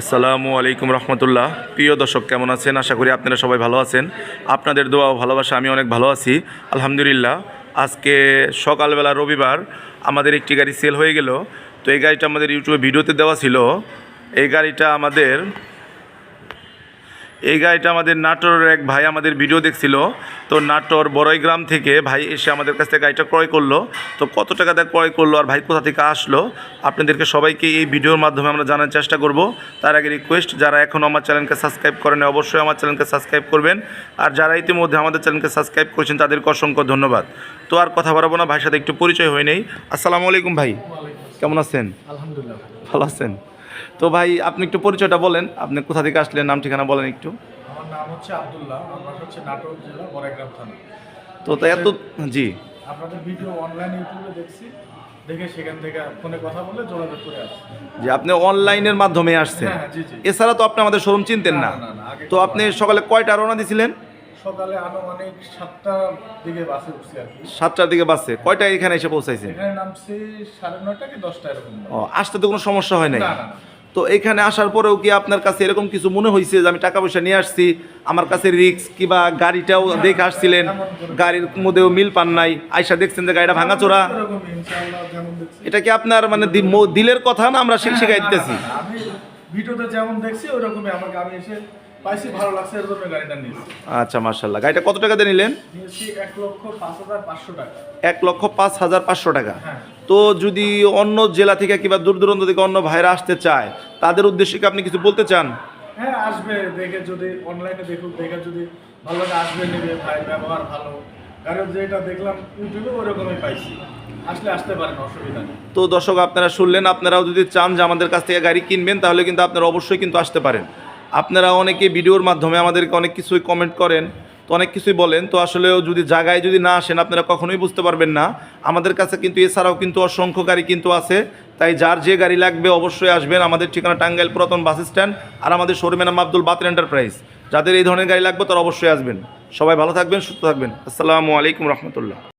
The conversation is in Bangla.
আসসালামু আলাইকুম রহমতুল্লাহ। প্রিয় দর্শক, কেমন আছেন? আশা করি আপনারা সবাই ভালো আছেন। আপনাদের দোয়া ভালোবাসা আমি অনেক ভালো আছি। আলহামদুলিল্লাহ, আজকে সকালবেলা রবিবার আমাদের একটি গাড়ি সেল হয়ে গেল। তো এই গাড়িটা আমাদের ইউটিউবে ভিডিওতে দেওয়া ছিল। এই গাড়িটা আমাদের এই গাড়িটা আমাদের নাটোরের এক ভাই আমাদের ভিডিও দেখছিল। তো নাটোর বড়ইগ্রাম থেকে ভাই এসে আমাদের কাছ থেকে গাড়িটা ক্রয় করল। তো কত টাকা দিয়ে ক্রয় করল আর ভাই কোথা থেকে আসলো আপনাদেরকে সবাইকে এই ভিডিওর মাধ্যমে আমরা জানার চেষ্টা করব। তার আগে রিকোয়েস্ট যারা এখনও আমার চ্যানেলকে সাবস্ক্রাইব করেন অবশ্যই আমার চ্যানেলকে সাবস্ক্রাইব করবেন। আর যারা ইতিমধ্যে আমাদের চ্যানেলকে সাবস্ক্রাইব করেছেন তাদেরকে অসংখ্য ধন্যবাদ। তো আর কথা বাড়াবো না ভাইয়ের সাথে একটু পরিচয় হয়ে নেই। আসসালামু আলাইকুম ভাই। কেমন আছেন? আলহামদুলিল্লাহ। ভালো আছেন? তো ভাই আপনি একটু পরিচয়টা বলেন। আপনি কোথা থেকে আসলেন নাম ঠিকানা বলেন একটু। আমার নাম হচ্ছে আব্দুল্লাহ আমার হচ্ছে নাটোর জেলা থানা। তো তা এত জি। আপনাদের ভিডিও অনলাইন ইউটিউবে দেখছি। দেখে সেখান থেকে ফোনে কথা বলে যোগাযোগ করে আসছি। যে আপনি অনলাইনের মাধ্যমে আসছেন। হ্যাঁ এছাড়া তো আপনি আমাদের শোরুম চিনতেন না তো আপনি সকালে কয়টা রওনা দিছিলেন? সকালে আনুমানিক সাতটার দিকে বাসে উঠছি আর কি। সাতটার দিকে বাসে। কয়টা এখানে এসে পৌঁছাইছেন? এখানে নামছি সাড়ে নয়টা কি দশটা এরকম। ও আসতে তো কোনো সমস্যা হয় নাই? না না না। তো এখানে আসার পরেও কি আপনার কাছে এরকম কিছু মনে হয়েছে যে আমি টাকা পয়সা নিয়ে আসছি? আমার কাছে রিক্স কিংবা গাড়িটাও দেখে আসছিলেন গাড়ির মধ্যেও মিল পান নাই। আয়সা দেখছেন যে গাড়িটা ভাঙাচোরা। এটা কি আপনার মানে দিলের কথা না আমরা শিখ শিখাই দিতেছি? না, না, না, আমি ভিডিওতে যেমন দেখছি ওই আমাকে আমি এসে পাইছি ভালো লাগছে এর জন্য গাড়িটা নিয়েছি। আচ্ছা মার্শাল্লাহ গাড়িটা কত টাকা দিয়ে নিলেন? নিয়েছি এক লক্ষ পাঁচ হাজার পাঁচশো টাকা। লক্ষ হ্যাঁ। তো যদি অন্য জেলা থেকে কিংবা দূর দূরান্ত থেকে অন্য ভাইরা আসতে চায় তাদের উদ্দেশ্যে কি আপনি কিছু বলতে চান? হ্যাঁ আসবে দেখে যদি অনলাইনে দেখুক দেখে যদি ভালো লাগে আসবে নেবে ভাই ব্যবহার ভালো। কারণ যেটা দেখলাম ইউটিউবে ওরকমই পাইছি। আসলে আসতে পারেন অসুবিধা নেই। তো দর্শক আপনারা শুনলেন আপনারাও যদি চান যে আমাদের কাছ থেকে গাড়ি কিনবেন তাহলে কিন্তু আপনারা অবশ্যই কিন্তু আসতে পারেন। আপনারা অনেকে ভিডিওর মাধ্যমে আমাদেরকে অনেক কিছুই কমেন্ট করেন। তো অনেক কিছুই বলেন। তো আসলেও যদি জায়গায় যদি না আসেন, আপনারা কখনোই বুঝতে পারবেন না। আমাদের কাছে কিন্তু এছাড়াও কিন্তু অসংখ্য গাড়ি কিন্তু আছে। তাই যার যে গাড়ি লাগবে অবশ্যই আসবেন। আমাদের ঠিকানা টাঙ্গাইল পুরাতন বাস স্ট্যান্ড আর আমাদের শোরুমের নাম আব্দুল বাতিল এন্টারপ্রাইজ। যাদের এই ধরনের গাড়ি লাগবে তারা অবশ্যই আসবেন। সবাই ভালো থাকবেন, সুস্থ থাকবেন। আসসালামু আলাইকুম রহমতুল্লাহ।